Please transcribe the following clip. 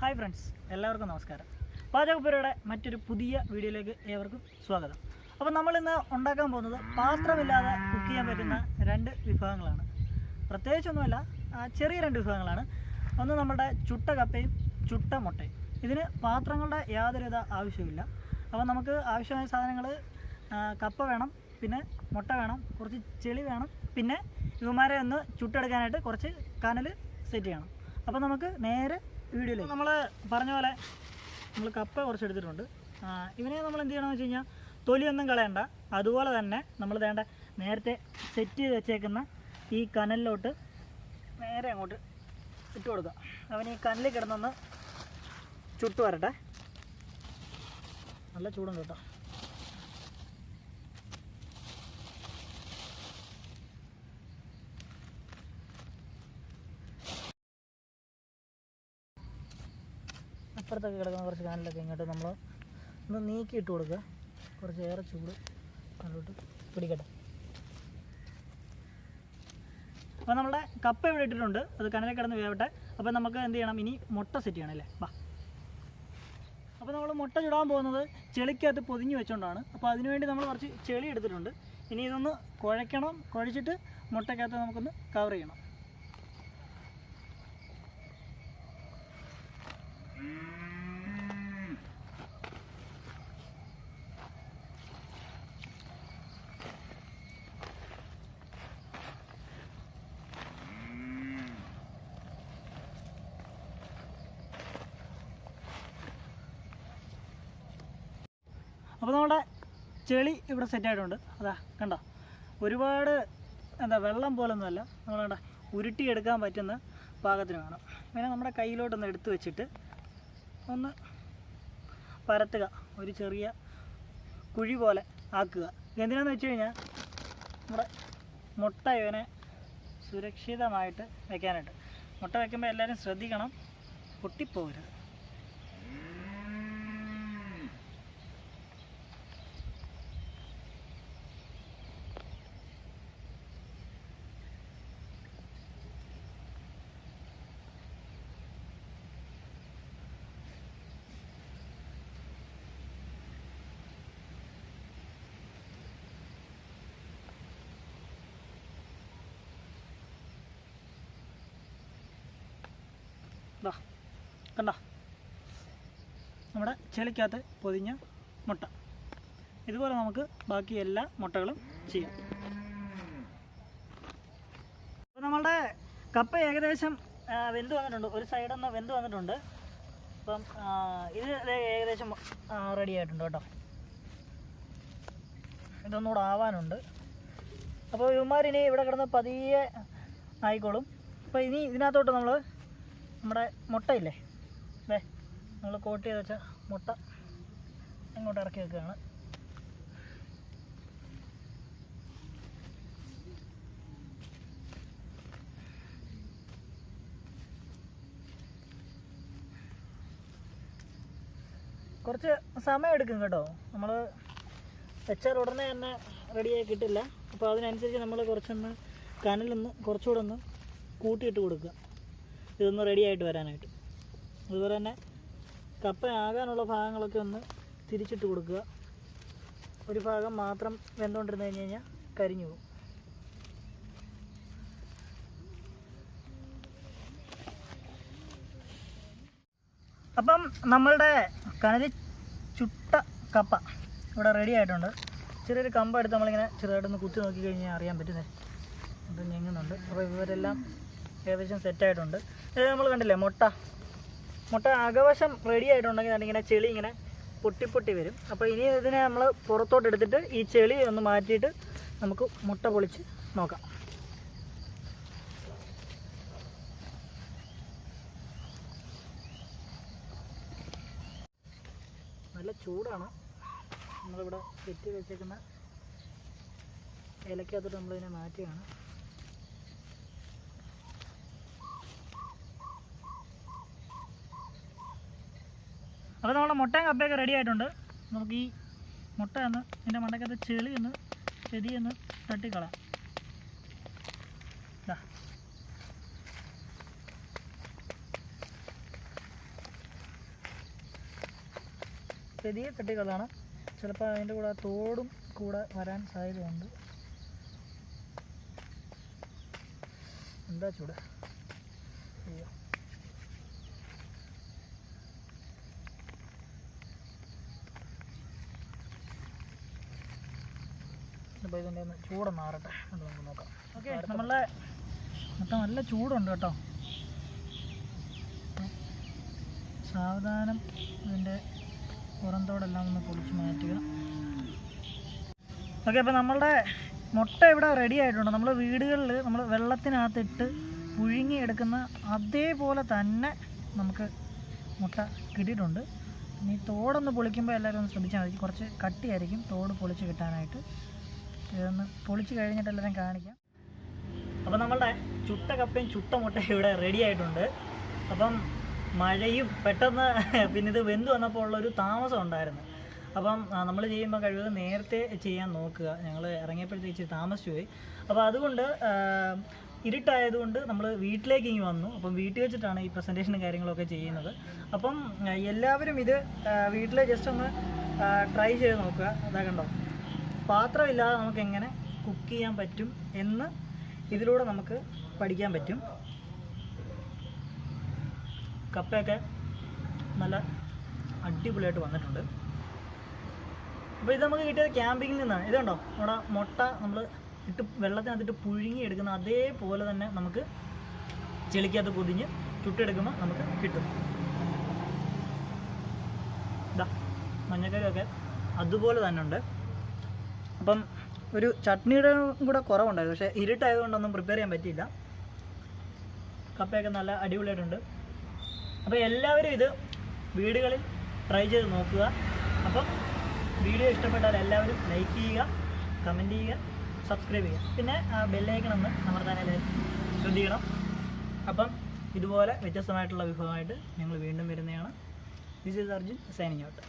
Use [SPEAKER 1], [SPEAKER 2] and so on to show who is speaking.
[SPEAKER 1] Hi friends എല്ലാവർക്കും നമസ്കാരം. പാചകപ്പുരയുടെ മറ്റൊരു പുതിയ വീഡിയോയിലേക്ക് ഏവർക്കും സ്വാഗതം. അപ്പോൾ നമ്മളിന്ന് ഉണ്ടാക്കാൻ പോകുന്നത് പാത്രമില്ലാതെ കുക്ക് ചെയ്യാൻ പറ്റുന്ന രണ്ട് വിഭവങ്ങളാണ്. പ്രത്യേകിച്ചൊന്നുമല്ല ചെറിയ രണ്ട് വിഭവങ്ങളാണ്. ഒന്ന് നമ്മുടെ ചുട്ട കപ്പയും ചുട്ട മുട്ടയും. ഇതിന് പാത്രങ്ങളുടെ യാതൊരുവിധ ആവശ്യമില്ല അപ്പോൾ നമുക്ക് ആവശ്യമായ സാധനങ്ങൾ കപ്പ വേണം പിന്നെ മുട്ട വേണം കുറച്ച് ചെളി വേണം പിന്നെ ഇവന്മാരെ ഒന്ന് ചുട്ടെടുക്കാനായിട്ട് കുറച്ച് കനൽ സെറ്റ് ചെയ്യണം. അപ്പോൾ നമുക്ക് നേരെ വീഡിയോയിലേക്ക്. നമ്മൾ പറഞ്ഞ പോലെ നമ്മൾ കപ്പ കുറച്ച് എടുത്തിട്ടുണ്ട് ഇവനെ നമ്മൾ എന്ത് ചെയ്യണമെന്ന് വെച്ച് കഴിഞ്ഞാൽ തൊലിയൊന്നും കളയണ്ട. അതുപോലെ തന്നെ നമ്മൾ വേണ്ട നേരത്തെ സെറ്റ് ചെയ്ത് വെച്ചേക്കുന്ന ഈ കനലിലോട്ട് നേരെ അങ്ങോട്ട് ഇട്ട് കൊടുക്കുക. അവൻ ഈ കനലിൽ കിടന്നൊന്ന് ചുട്ടു വരട്ടെ നല്ല ചൂടുണ്ട് കേട്ടോ. അപ്പുറത്തൊക്കെ കിടക്കുന്ന കുറച്ച് കാനലൊക്കെ ഇങ്ങോട്ട് നമ്മൾ ഒന്ന് നീക്കിയിട്ട് കൊടുക്കുക. കുറച്ച് ഏറെ ചൂട് അതിലോട്ട് പിടിക്കട്ടെ. അപ്പോൾ നമ്മുടെ കപ്പ ഇവിടെ ഇട്ടിട്ടുണ്ട്. അത് കനലിൽ കിടന്ന് വേവട്ടെ. അപ്പോൾ നമുക്ക് എന്ത് ചെയ്യണം? ഇനി മുട്ട സെറ്റ് ചെയ്യണം അല്ലേ? വാ. അപ്പോൾ നമ്മൾ മുട്ട ചുടാൻ പോകുന്നത് ചെളിക്കകത്ത് പൊതിഞ്ഞ് വെച്ചുകൊണ്ടാണ് അപ്പോൾ അതിനുവേണ്ടി നമ്മൾ കുറച്ച് ചെളി എടുത്തിട്ടുണ്ട്. ഇനി ഇതൊന്ന് കുഴയ്ക്കണം. കുഴച്ചിട്ട് മുട്ടയ്ക്കകത്ത് നമുക്കൊന്ന് കവർ ചെയ്യണം. അപ്പോൾ നമ്മുടെ ചെളി ഇവിടെ സെറ്റ് ആയിട്ടുണ്ട്. അതാ കണ്ട? ഒരുപാട് എന്താ വെള്ളം പോലൊന്നുമല്ല. നമ്മൾ കണ്ട ഉരുട്ടിയെടുക്കാൻ പറ്റുന്ന പാകത്തിന് വേണം. പിന്നെ നമ്മുടെ കയ്യിലോട്ടൊന്ന് എടുത്ത് വെച്ചിട്ട് ഒന്ന് പരത്തുക. ഒരു ചെറിയ കുഴി പോലെ ആക്കുക. എന്തിനാന്ന് വെച്ച് കഴിഞ്ഞാൽ നമ്മുടെ മുട്ട ഇവനെ സുരക്ഷിതമായിട്ട് വെക്കാനായിട്ട് മുട്ട വെക്കുമ്പോൾ എല്ലാവരും ശ്രദ്ധിക്കണം പൊട്ടിപ്പോകരുത്. ദാ കണ്ട? നമ്മുടെ ചെളിക്കകത്ത് പൊതിഞ്ഞ മുട്ട. ഇതുപോലെ നമുക്ക് ബാക്കി എല്ലാ മുട്ടകളും ചെയ്യാം. അപ്പോൾ നമ്മളുടെ കപ്പ ഏകദേശം വെന്ത് വന്നിട്ടുണ്ട്. ഒരു സൈഡൊന്ന് വെന്ത് വന്നിട്ടുണ്ട്. അപ്പം ഇത് ഏകദേശം റെഡി ആയിട്ടുണ്ട് കേട്ടോ. ഇതൊന്നുകൂടെ ആവാനുണ്ട്. അപ്പോൾ ഇവന്മാരിനി ഇവിടെ കിടന്ന് പതിയെ ആയിക്കോളും. അപ്പോൾ ഇനി ഇതിനകത്തോട്ട് നമ്മൾ നമ്മുടെ മുട്ടയില്ലേ? അതെ നമ്മൾ കോട്ട് ചെയ്ത് വെച്ച മുട്ട ഇങ്ങോട്ട് ഇറക്കി വെക്കുകയാണ്. കുറച്ച് സമയം എടുക്കും കേട്ടോ. നമ്മൾ വെച്ചാൽ ഉടനെ തന്നെ റെഡിയായി കിട്ടില്ല. അപ്പോൾ അതിനനുസരിച്ച് നമ്മൾ കുറച്ചൊന്ന് കനലൊന്ന് കുറച്ചുകൂടെ ഒന്ന് കൂട്ടിയിട്ട് കൊടുക്കുക. ഇതൊന്ന് റെഡി ആയിട്ട് വരാനായിട്ട്. അതുപോലെ തന്നെ കപ്പ ആകാനുള്ള ഭാഗങ്ങളൊക്കെ ഒന്ന് തിരിച്ചിട്ട് കൊടുക്കുക. ഒരു ഭാഗം മാത്രം വെന്തുകൊണ്ടിരുന്ന് കഴിഞ്ഞ് കഴിഞ്ഞാൽ കരിഞ്ഞു പോകും. അപ്പം നമ്മളുടെ കനലി ചുട്ട കപ്പ ഇവിടെ റെഡി ആയിട്ടുണ്ട്. ചെറിയൊരു കമ്പ എടുത്ത് നമ്മളിങ്ങനെ ചെറുതായിട്ടൊന്ന് കുത്തി നോക്കി കഴിഞ്ഞാൽ അറിയാൻ പറ്റുന്നേ. അപ്പം ഞെങ്ങുന്നുണ്ട്. അപ്പോൾ ഇവരെല്ലാം ഏകദേശം സെറ്റായിട്ടുണ്ട് നമ്മൾ കണ്ടില്ലേ മുട്ട. മുട്ട അകവശം റെഡി ആയിട്ടുണ്ടെങ്കിൽ അതിങ്ങനെ ചെളി ഇങ്ങനെ പൊട്ടി പൊട്ടി വരും. അപ്പോൾ ഇനി ഇതിനെ നമ്മൾ പുറത്തോട്ട് എടുത്തിട്ട് ഈ ചെളി ഒന്ന് മാറ്റിയിട്ട് നമുക്ക് മുട്ട പൊളിച്ച് നോക്കാം. നല്ല ചൂടാണ്. നമ്മളിവിടെ കെട്ടി വെച്ചേക്കുന്ന ഇലക്കകത്തോട്ട് നമ്മളിതിനെ മാറ്റുകയാണ് അപ്പോൾ നമ്മുടെ മുട്ടയും കപ്പയൊക്കെ റെഡി ആയിട്ടുണ്ട്. നമുക്ക് ഈ മുട്ട ഒന്ന് ഇതിന്റെ മണ്ടക്കകത്ത് ചെളി ഒന്ന് ചെടി ഒന്ന് തട്ടിക്കളയാം. ദാ. പെരിയ കട്ടികളാണ് ചിലപ്പോൾ അതിന്റെ കൂടെ തോടും കൂടെ വരാൻ സാധ്യതയുണ്ട്. എന്താ ചൂട്? അയ്യോ. അപ്പോൾ ഇതിന്റെ ഒന്ന് ചൂടൊന്ന് മാറട്ടെ അത് നമുക്ക് നോക്കാം. ഓക്കെ നമ്മളെ മൊത്തം നല്ല ചൂടുണ്ട് കേട്ടോ. സാവധാനം ഇതിന്റെ പുറന്തോടെല്ലാം ഒന്ന് പൊളിച്ച് മാറ്റുക. ഓക്കെ അപ്പോൾ നമ്മളുടെ മുട്ട ഇവിടെ റെഡി ആയിട്ടുണ്ട്. നമ്മൾ വീടുകളിൽ നമ്മൾ വെള്ളത്തിനകത്തിട്ട് പുഴുങ്ങി എടുക്കുന്ന അതേപോലെ തന്നെ നമുക്ക് മുട്ട കിട്ടിയിട്ടുണ്ട്. ഇനി തോടൊന്ന് പൊളിക്കുമ്പോൾ എല്ലാവരും ഒന്ന് ശ്രദ്ധിച്ചാൽ മതി. കുറച്ച് കട്ടിയായിരിക്കും തോട് പൊളിച്ച് കിട്ടാനായിട്ട്. ഇതൊന്ന് പൊളിച്ചു കഴിഞ്ഞിട്ടല്ല ഞാൻ കാണിക്കാം. അപ്പോൾ നമ്മളുടെ ചുട്ട കപ്പയും ചുട്ട മുട്ടയും ഇവിടെ റെഡി ആയിട്ടുണ്ട്. അപ്പം മഴയും പെട്ടെന്ന് പിന്നെ ഇത് വെന്ത് വന്നപ്പോൾ ഉള്ളൊരു താമസം ഉണ്ടായിരുന്നു. അപ്പം നമ്മൾ ചെയ്യുമ്പോൾ കഴിവതും നേരത്തെ ചെയ്യാൻ നോക്കുക. ഞങ്ങൾ ഇറങ്ങിയപ്പോഴത്തേക്ക് ഇച്ചിരി താമസിച്ചു പോയി. അപ്പോൾ അതുകൊണ്ട് ഇരുട്ടായതുകൊണ്ട് നമ്മൾ വീട്ടിലേക്ക് ഇങ്ങ് വന്നു. അപ്പം വീട്ടിൽ വെച്ചിട്ടാണ് ഈ പ്രസന്റേഷനും കാര്യങ്ങളൊക്കെ ചെയ്യുന്നത്. അപ്പം എല്ലാവരും ഇത് വീട്ടിൽ ജസ്റ്റ് ഒന്ന് ട്രൈ ചെയ്ത് നോക്കുക. അതാ കണ്ടോ? പാത്രമില്ലാതെ നമുക്ക് എങ്ങനെ കുക്ക് ചെയ്യാൻ പറ്റും എന്ന് ഇതിലൂടെ നമുക്ക് പഠിക്കാൻ പറ്റും. കപ്പയൊക്കെ നല്ല അടിപൊളിയായിട്ട് വന്നിട്ടുണ്ട്. അപ്പോൾ ഇത് നമുക്ക് കിട്ടിയത് ക്യാമ്പിങ്ങിൽ നിന്നാണ്. ഇത് കണ്ടോ? നമ്മുടെ മുട്ട നമ്മൾ ഇട്ട് വെള്ളത്തിനകത്തിട്ട് പുഴുങ്ങി എടുക്കുന്ന അതേപോലെ തന്നെ നമുക്ക് ചെളിക്കകത്ത് പൊതിഞ്ഞ് ചുട്ടെടുക്കുമ്പോൾ നമുക്ക് കിട്ടും. ഇതാ മഞ്ഞക്കറിയൊക്കെ അതുപോലെ തന്നെ ഉണ്ട്. അപ്പം ഒരു ചട്നിയുടെ കൂടെ കുറവുണ്ടായിരുന്നു. പക്ഷേ ഇരുട്ടായതുകൊണ്ടൊന്നും പ്രിപ്പയർ ചെയ്യാൻ പറ്റിയില്ല. കപ്പയൊക്കെ നല്ല അടിപൊളിയായിട്ടുണ്ട്. അപ്പോൾ എല്ലാവരും ഇത് വീടുകളിൽ ട്രൈ ചെയ്ത് നോക്കുക. അപ്പം വീഡിയോ ഇഷ്ടപ്പെട്ടാൽ എല്ലാവരും ലൈക്ക് ചെയ്യുക കമന്റ് ചെയ്യുക സബ്സ്ക്രൈബ് ചെയ്യുക. പിന്നെ ബെല്ലൈക്കൺ ഒന്ന് തന്നെ ശ്രദ്ധിക്കണം. അപ്പം ഇതുപോലെ വ്യത്യസ്തമായിട്ടുള്ള വിഭവമായിട്ട് ഞങ്ങൾ വീണ്ടും വരുന്നതാണ്. This is Arjun signing out